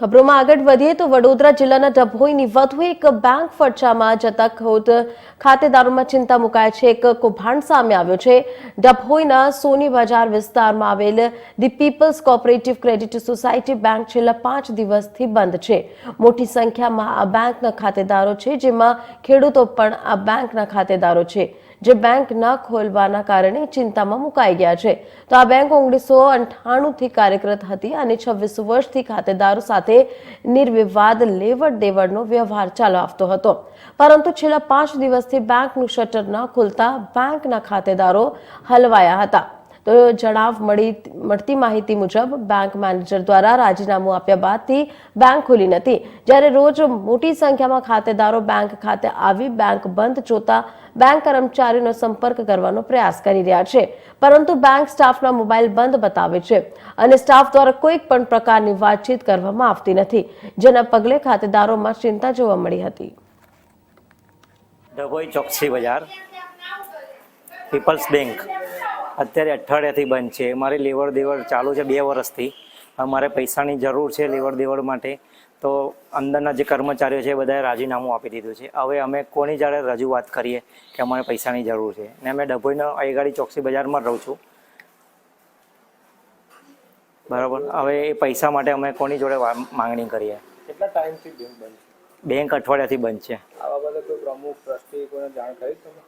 ખબરોમાં આગળ વધીએ તો વડોદરા જિલ્લાના ડભોઈની વધુ એક બેંક ફરચામાં જતા ખોદ ખાતેદારોમાં ચિંતા મુકાય છે. એક કૌભાંડ સામે આવ્યો છે. ડભોઈના સોની બજાર વિસ્તારમાં આવેલ the people's cooperative credit society bank છેલ્લા પાંચ દિવસથી બંધ છે. મોટી સંખ્યામાં આ બેંકના ખાતેદારો છે, જેમાં ખેડૂતો પણ આ બેંકના ખાતેદારો છે. જે બેંક ન ખોલવાના કારણે ચિંતામાં મુકાઈ ગયા છે. તો આ બેંક ઓગણીસો થી કાર્યરત હતી અને છવ્વીસ વર્ષથી ખાતેદારો સાથે નિર્વિવાદ લેવડ દેવડનો વ્યવહાર ચાલુ આવતો હતો. પરંતુ છેલ્લા પાંચ દિવસથી બેંકનું શટર ન ખુલતા બેંકના ખાતેદારો હલવાયા હતા. તો જણાવ મળી મળતી માહિતી મુજબ બેંક મેનેજર દ્વારા રાજીનામું આપ્યા બાદથી બેંક ખુલી નથી. જ્યારે રોજ મોટી સંખ્યામાં ખાતેદારો બેંક ખાતે આવી બેંક બંધ જોતા બેંક કર્મચારીનો સંપર્ક કરવાનો પ્રયાસ કરી રહ્યા છે. પરંતુ બેંક સ્ટાફના મોબાઈલ બંધ બતાવે છે અને સ્ટાફ દ્વારા કોઈ પણ પ્રકારની વાતચીત કરવામાં આવતી નથી, જેના પગલે ખાતેદારોમાં ચિંતા જોવા મળી હતી. ડભોઈ ચોકસી બજાર, પીપલ્સ બેંક. અત્યારે અઠવાડિયાથી બંધ છે. મારી લેવડ દેવડ ચાલુ છે બે વર્ષથી. મારે પૈસાની જરૂર છે લેવડ દેવડ માટે. તો અંદરના જે કર્મચારીઓ છે એ બધાએ રાજીનામું આપી દીધું છે. હવે અમે કોની જાડે રજૂઆત કરીએ કે અમારે પૈસાની જરૂર છે? ને અમે ડભોઈના અહીગાડી ચોકસી બજારમાં રહું છું. બરાબર? હવે એ પૈસા માટે અમે કોની જોડે માંગણી કરીએ? કેટલા ટાઈમથી બેંક બંધ છે? બેંક અઠવાડિયાથી બંધ છે. આ બાબતે કોઈ પ્રમુખ ટ્રસ્ટી કોઈને જાણ કરી તમે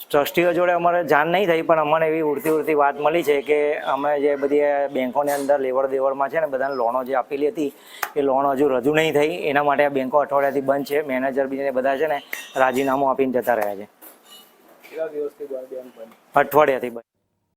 ટ્રસ્ટીઓ જોડે અમારે જાણ નહીં થઈ પણ અમને એવી ઉડતી ઉડતી વાત મળી છે કે અમે જે બધી બેંકોની અંદર લેવડ દેવડમાં છે ને બધાને લોનો જે આપેલી હતી એ લોન હજુ રજૂ નહીં થઈ. એના માટે આ બેંકો અઠવાડિયાથી બંધ છે. મેનેજર બી બધા છે ને રાજીનામું આપીને જતા રહ્યા છે. અઠવાડિયાથી બંધ.